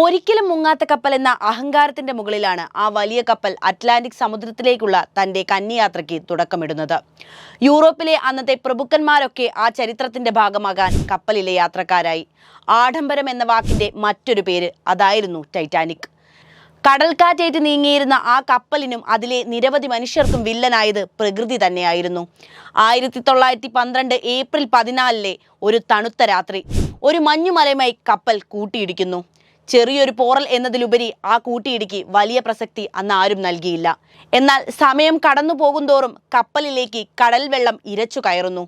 ഒരിക്കലും മുങ്ങാത്ത കപ്പൽ എന്ന അഹങ്കാരത്തിന്റെ മുകളിലാണ് ആ വലിയ കപ്പൽ അറ്റ്ലാന്റിക് സമുദ്രത്തിലേക്കുള്ള തന്റെ കന്നിയാത്രയ്ക്ക് തുടക്കമിടുന്നത്. യൂറോപ്പിലെ അന്നത്തെ പ്രഭുക്കന്മാരൊക്കെ ആ ചരിത്രത്തിന്റെ ഭാഗമാകാൻ കപ്പലിലെ യാത്രക്കാരായി. ആഡംബരം എന്ന വാക്കിന്റെ മറ്റൊരു പേര് അതായിരുന്നു ടൈറ്റാനിക്. കടൽക്കാറ്റേറ്റ് നീങ്ങിയിരുന്ന ആ കപ്പലിനും അതിലെ നിരവധി മനുഷ്യർക്കും വില്ലനായത് പ്രകൃതി തന്നെയായിരുന്നു. ആയിരത്തി തൊള്ളായിരത്തി പന്ത്രണ്ട് ഏപ്രിൽ പതിനാലിലെ ഒരു തണുത്ത രാത്രി ഒരു മഞ്ഞുമലയുമായി കപ്പൽ കൂട്ടിയിടിക്കുന്നു. ചെറിയൊരു പോറൽ എന്നതിലുപരി ആ കൂട്ടിയിടിക്ക് വലിയ പ്രസക്തി അന്ന് ആരും നൽകിയില്ല. എന്നാൽ സമയം കടന്നു പോകുന്തോറും കപ്പലിലേക്ക് കടൽ വെള്ളം ഇരച്ചു കയറുന്നു.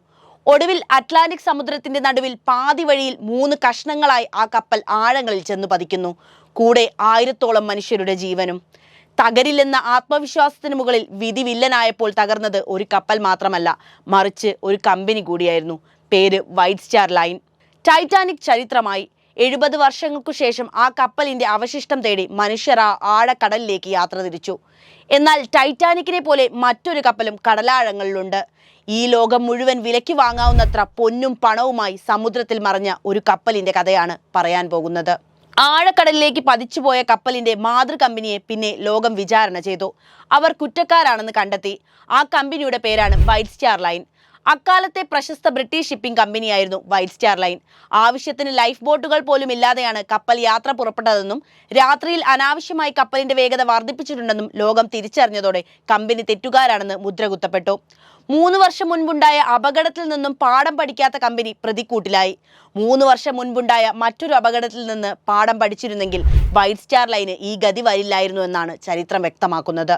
ഒടുവിൽ അറ്റ്ലാന്റിക് സമുദ്രത്തിന്റെ നടുവിൽ പാതി വഴിയിൽ മൂന്ന് കഷ്ണങ്ങളായി ആ കപ്പൽ ആഴങ്ങളിൽ ചെന്ന് പതിക്കുന്നു. കൂടെ ആയിരത്തോളം മനുഷ്യരുടെ ജീവനും. തകരില്ലെന്ന ആത്മവിശ്വാസത്തിന് മുകളിൽ വിധി വില്ലനായപ്പോൾ തകർന്നത് ഒരു കപ്പൽ മാത്രമല്ല മറിച്ച് ഒരു കമ്പനി കൂടിയായിരുന്നു. പേര് വൈറ്റ് സ്റ്റാർ ലൈൻ. ടൈറ്റാനിക് ചരിത്രമായി എഴുപത് വർഷങ്ങൾക്കു ശേഷം ആ കപ്പലിന്റെ അവശിഷ്ടം തേടി മനുഷ്യർ ആ ആഴക്കടലിലേക്ക് യാത്ര തിരിച്ചു. എന്നാൽ ടൈറ്റാനിക്കിനെ പോലെ മറ്റൊരു കപ്പലും കടലാഴങ്ങളിലുണ്ട്. ഈ ലോകം മുഴുവൻ വിലയ്ക്ക് വാങ്ങാവുന്നത്ര പൊന്നും പണവുമായി സമുദ്രത്തിൽ മറഞ്ഞ ഒരു കപ്പലിന്റെ കഥയാണ് പറയാൻ പോകുന്നത്. ആഴക്കടലിലേക്ക് പതിച്ചുപോയ കപ്പലിന്റെ മാതൃ കമ്പനിയെ പിന്നെ ലോകം വിചാരണ ചെയ്തു. അവർ കുറ്റക്കാരാണെന്ന് കണ്ടെത്തി. ആ കമ്പനിയുടെ പേരാണ് വൈറ്റ് സ്റ്റാർ ലൈൻ. അക്കാലത്തെ പ്രശസ്ത ബ്രിട്ടീഷ് ഷിപ്പിംഗ് കമ്പനിയായിരുന്നു വൈറ്റ് സ്റ്റാർ ലൈൻ. ആവശ്യത്തിന് ലൈഫ് ബോട്ടുകൾ പോലും ഇല്ലാതെയാണ് കപ്പൽ യാത്ര പുറപ്പെട്ടതെന്നും രാത്രിയിൽ അനാവശ്യമായി കപ്പലിന്റെ വേഗത വർദ്ധിപ്പിച്ചിട്ടുണ്ടെന്നും ലോകം തിരിച്ചറിഞ്ഞതോടെ കമ്പനി തെറ്റുകാരാണെന്ന് മുദ്രകുത്തപ്പെട്ടു. മൂന്ന് വർഷം മുൻപുണ്ടായ അപകടത്തിൽ നിന്നും പാഠം പഠിക്കാത്ത കമ്പനി പ്രതിക്കൂട്ടിലായി. മൂന്ന് വർഷം മുൻപുണ്ടായ മറ്റൊരു അപകടത്തിൽ നിന്ന് പാഠം പഠിച്ചിരുന്നെങ്കിൽ വൈറ്റ് സ്റ്റാർ ലൈന് ഈ ഗതി വരില്ലായിരുന്നു എന്നാണ് ചരിത്രം വ്യക്തമാക്കുന്നത്.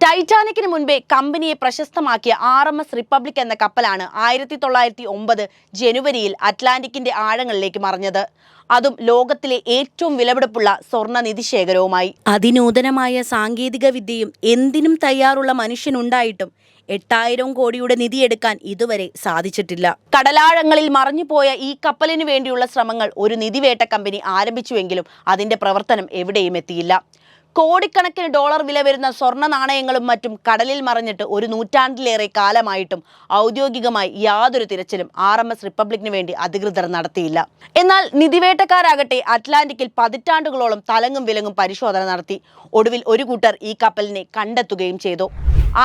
ടൈറ്റാനിക്കിന് മുൻപേ കമ്പനിയെ പ്രശസ്തമാക്കിയ ആർ എം എസ് റിപ്പബ്ലിക് എന്ന കപ്പലാണ് ആയിരത്തി തൊള്ളായിരത്തി ഒമ്പത് ജനുവരിയിൽ അറ്റ്ലാന്റിക്കിന്റെ ആഴങ്ങളിലേക്ക് മറിഞ്ഞത്. അതും ലോകത്തിലെ ഏറ്റവും വിലപിടിപ്പുള്ള സ്വർണ നിധിശേഖരവുമായി. അതിനൂതനമായ സാങ്കേതിക വിദ്യയും എന്തിനും തയ്യാറുള്ള മനുഷ്യനുണ്ടായിട്ടും എട്ടായിരം കോടിയുടെ നിധിയെടുക്കാൻ ഇതുവരെ സാധിച്ചിട്ടില്ല. കടലാഴങ്ങളിൽ മറഞ്ഞുപോയ ഈ കപ്പലിന് വേണ്ടിയുള്ള ശ്രമങ്ങൾ ഒരു നിധിവേട്ട കമ്പനി ആരംഭിച്ചുവെങ്കിലും അതിന്റെ പ്രവർത്തനം എവിടെയും എത്തിയില്ല. കോടിക്കണക്കിന് ഡോളർ വില വരുന്ന സ്വർണ നാണയങ്ങളും മറ്റും കടലിൽ മറിഞ്ഞിട്ട് ഒരു നൂറ്റാണ്ടിലേറെ കാലമായിട്ടും ഔദ്യോഗികമായി യാതൊരു തിരച്ചിലും ആർ എം എസ് റിപ്പബ്ലിക്കിന് വേണ്ടി അധികൃതർ നടത്തിയില്ല. എന്നാൽ നിധിവേട്ടക്കാരാകട്ടെ അറ്റ്ലാന്റിക്കിൽ പതിറ്റാണ്ടുകളോളം തലങ്ങും വിലങ്ങും പരിശോധന നടത്തി. ഒടുവിൽ ഒരു കൂട്ടർ ഈ കപ്പലിനെ കണ്ടെത്തുകയും ചെയ്തു.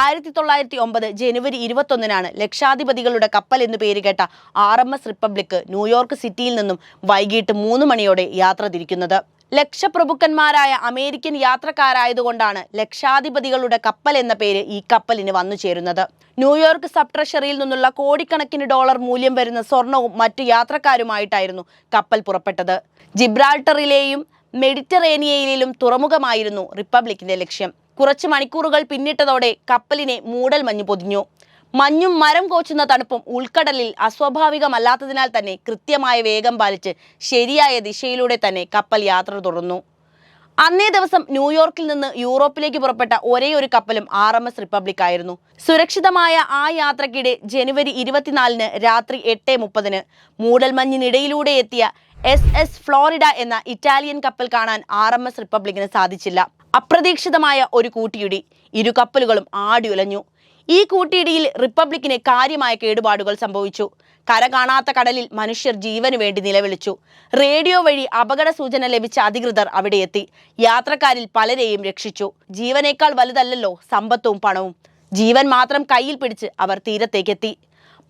ആയിരത്തി തൊള്ളായിരത്തി ഒമ്പത് ജനുവരി ഇരുപത്തൊന്നിനാണ് ലക്ഷാധിപതികളുടെ കപ്പൽ എന്നു പേര് കേട്ട R M S Republic New York സിറ്റിയിൽ നിന്നും വൈകിട്ട് മൂന്ന് മണിയോടെ യാത്ര തിരിക്കുന്നത്. ലക്ഷപ്രഭുക്കന്മാരായ അമേരിക്കൻ യാത്രക്കാരായതുകൊണ്ടാണ് ലക്ഷാധിപതികളുടെ കപ്പൽ എന്ന പേര് ഈ കപ്പലിന് വന്നു ചേരുന്നത്. ന്യൂയോർക്ക് സബ് ട്രഷറിയിൽ നിന്നുള്ള കോടിക്കണക്കിന് ഡോളർ മൂല്യം വരുന്ന സ്വർണവും മറ്റു യാത്രക്കാരുമായിട്ടായിരുന്നു കപ്പൽ പുറപ്പെട്ടത്. ജിബ്രാൾട്ടറിലെയും മെഡിറ്ററേനിയയിലും തുറമുഖമായിരുന്നു റിപ്പബ്ലിക്കിന്റെ ലക്ഷ്യം. കുറച്ച് മണിക്കൂറുകൾ പിന്നിട്ടതോടെ കപ്പലിനെ മൂടൽ മഞ്ഞ് പൊതിഞ്ഞു. മഞ്ഞും മരം കോച്ചുന്ന തണുപ്പും ഉൾക്കടലിൽ അസ്വാഭാവികമല്ലാത്തതിനാൽ തന്നെ കൃത്യമായ വേഗം പാലിച്ച് ശരിയായ ദിശയിലൂടെ തന്നെ കപ്പൽ യാത്ര തുടർന്നു. അന്നേ ദിവസം ന്യൂയോർക്കിൽ നിന്ന് യൂറോപ്പിലേക്ക് പുറപ്പെട്ട ഒരേ ഒരു കപ്പലും ആർ എം എസ് റിപ്പബ്ലിക് ആയിരുന്നു. സുരക്ഷിതമായ ആ യാത്രക്കിടെ ജനുവരി ഇരുപത്തിനാലിന് രാത്രി എട്ട് മുപ്പതിന് മൂടൽമഞ്ഞിനിടയിലൂടെ എത്തിയ എസ് എസ് ഫ്ലോറിഡ എന്ന ഇറ്റാലിയൻ കപ്പൽ കാണാൻ ആർ എം എസ് റിപ്പബ്ലിക്കിന് സാധിച്ചില്ല. അപ്രതീക്ഷിതമായ ഒരു കൂട്ടിയിടി ഇരു കപ്പലുകളും ആടിയുലഞ്ഞു. ഈ കൂട്ടിയിടിയിൽ റിപ്പബ്ലിക്കിന് കാര്യമായ കേടുപാടുകൾ സംഭവിച്ചു. കര കാണാത്ത കടലിൽ മനുഷ്യർ ജീവനു വേണ്ടി നിലവിളിച്ചു. റേഡിയോ വഴി അപകട സൂചന ലഭിച്ച അധികൃതർ അവിടെ എത്തി. യാത്രക്കാരിൽ പലരെയും രക്ഷിച്ചു. ജീവനേക്കാൾ വലുതല്ലല്ലോ സമ്പത്തും പണവും. ജീവൻ മാത്രം കയ്യിൽ പിടിച്ച് അവർ തീരത്തേക്കെത്തി.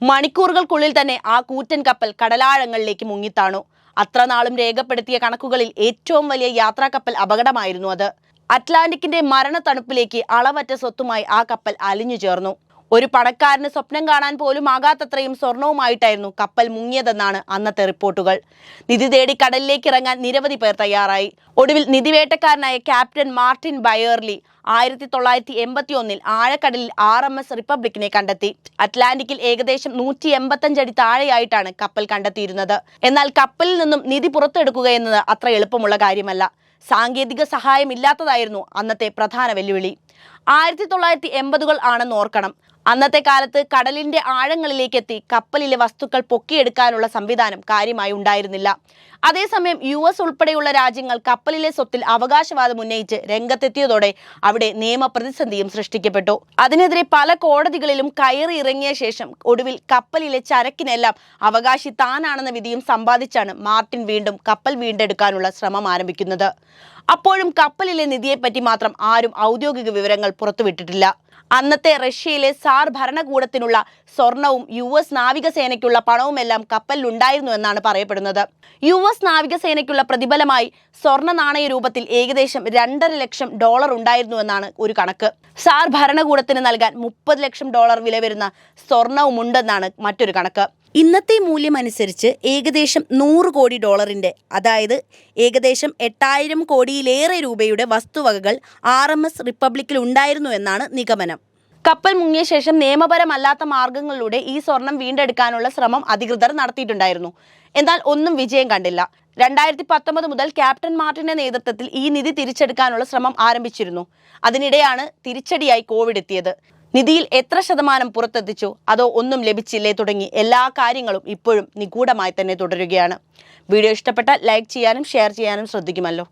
മണിക്കൂറുകൾക്കുള്ളിൽ തന്നെ ആ കൂറ്റൻ കപ്പൽ കടലാഴങ്ങളിലേക്ക് മുങ്ങിത്താണു. അത്ര നാളും രേഖപ്പെടുത്തിയ കണക്കുകളിൽ ഏറ്റവും വലിയ യാത്രാ കപ്പൽ അപകടമായിരുന്നു അത്. അറ്റ്ലാന്റിക്കിന്റെ മരണ തണുപ്പിലേക്ക് അളവറ്റ സ്വത്തുമായി ആ കപ്പൽ അലിഞ്ഞു ചേർന്നു. ഒരു പണക്കാരന് സ്വപ്നം കാണാൻ പോലും ആകാത്തത്രയും സ്വർണവുമായിട്ടായിരുന്നു കപ്പൽ മുങ്ങിയതെന്നാണ് അന്നത്തെ റിപ്പോർട്ടുകൾ. നിധി തേടി കടലിലേക്ക് ഇറങ്ങാൻ നിരവധി പേർ തയ്യാറായി. ഒടുവിൽ നിധിവേട്ടക്കാരനായ ക്യാപ്റ്റൻ മാർട്ടിൻ ബയേർലി ആയിരത്തി തൊള്ളായിരത്തി എൺപത്തി ഒന്നിൽ ആഴക്കടലിൽ ആർ എം എസ് റിപ്പബ്ലിക്കിനെ കണ്ടെത്തി. അറ്റ്ലാന്റിക്കിൽ ഏകദേശം നൂറ്റി എൺപത്തഞ്ചടി താഴെയായിട്ടാണ് കപ്പൽ കണ്ടെത്തിയിരുന്നത്. എന്നാൽ കപ്പലിൽ നിന്നും നിധി പുറത്തെടുക്കുക എന്നത് അത്ര എളുപ്പമുള്ള കാര്യമല്ല. സാങ്കേതിക സഹായമില്ലാത്തതായിരുന്നു അന്നത്തെ പ്രധാന വെല്ലുവിളി. ആയിരത്തി തൊള്ളായിരത്തി എൺപതുകൾ ആണെന്ന് ഓർക്കണം. അന്നത്തെ കാലത്ത് കടലിന്റെ ആഴങ്ങളിലേക്ക് എത്തി കപ്പലിലെ വസ്തുക്കൾ പൊക്കിയെടുക്കാനുള്ള സംവിധാനം കാര്യമായി ഉണ്ടായിരുന്നില്ല. അതേസമയം യു എസ് ഉൾപ്പെടെയുള്ള രാജ്യങ്ങൾ കപ്പലിലെ സ്വത്തിൽ അവകാശവാദം ഉന്നയിച്ച് രംഗത്തെത്തിയതോടെ അവിടെ നിയമപ്രതിസന്ധിയും സൃഷ്ടിക്കപ്പെട്ടു. അതിനെതിരെ പല കോടതികളിലും കയറി ഇറങ്ങിയ ശേഷം ഒടുവിൽ കപ്പലിലെ ചരക്കിനെല്ലാം അവകാശി താനാണെന്ന വിധിയും സമ്പാദിച്ചാണ് മാർട്ടിൻ വീണ്ടും കപ്പൽ വീണ്ടെടുക്കാനുള്ള ശ്രമം ആരംഭിക്കുന്നത്. അപ്പോഴും കപ്പലിലെ നിധിയെപ്പറ്റി മാത്രം ആരും ഔദ്യോഗിക വിവരങ്ങൾ പുറത്തുവിട്ടിട്ടില്ല. അന്നത്തെ റഷ്യയിലെ സാർ ഭരണകൂടത്തിനുള്ള സ്വർണവും യു എസ് നാവികസേനയ്ക്കുള്ള പണവുമെല്ലാം കപ്പലിലുണ്ടായിരുന്നു എന്നാണ് പറയപ്പെടുന്നത്. യു എസ് നാവികസേനയ്ക്കുള്ള പ്രതിഫലമായി സ്വർണ നാണയ രൂപത്തിൽ ഏകദേശം രണ്ടര ലക്ഷം ഡോളർ ഉണ്ടായിരുന്നു എന്നാണ് ഒരു കണക്ക്. സാർ ഭരണകൂടത്തിന് നൽകാൻ മുപ്പത് ലക്ഷം ഡോളർ വില വരുന്ന സ്വർണവുമുണ്ടെന്നാണ് മറ്റൊരു കണക്ക്. ഇന്നത്തെ മൂല്യം അനുസരിച്ച് ഏകദേശം നൂറ് കോടി ഡോളറിന്റെ അതായത് ഏകദേശം എട്ടായിരം കോടിയിലേറെ രൂപയുടെ വസ്തുവകകൾ ആർ എം എസ് റിപ്പബ്ലിക്കിൽ ഉണ്ടായിരുന്നു എന്നാണ് നിഗമനം. കപ്പൽ മുങ്ങിയ ശേഷം നിയമപരമല്ലാത്ത മാർഗങ്ങളിലൂടെ ഈ സ്വർണം വീണ്ടെടുക്കാനുള്ള ശ്രമം അധികൃതർ നടത്തിയിട്ടുണ്ടായിരുന്നു. എന്നാൽ ഒന്നും വിജയം കണ്ടില്ല. രണ്ടായിരത്തി പത്തൊമ്പത് മുതൽ ക്യാപ്റ്റൻ മാർട്ടിന്റെ നേതൃത്വത്തിൽ ഈ നിധി തിരിച്ചെടുക്കാനുള്ള ശ്രമം ആരംഭിച്ചിരുന്നു. അതിനിടെയാണ് തിരിച്ചടിയായി കോവിഡ് എത്തിയത്. നിധിയിൽ എത്ര ശതമാനം പുറത്തെത്തിച്ചു? അതോ ഒന്നും ലഭിച്ചില്ലേ തുടങ്ങി എല്ലാ കാര്യങ്ങളും ഇപ്പോഴും നിഗൂഢമായി തന്നെ തുടരുകയാണ്. വീഡിയോ ഇഷ്ടപ്പെട്ടാൽ ലൈക്ക് ചെയ്യാനും ഷെയർ ചെയ്യാനും ശ്രദ്ധിക്കുമല്ലോ.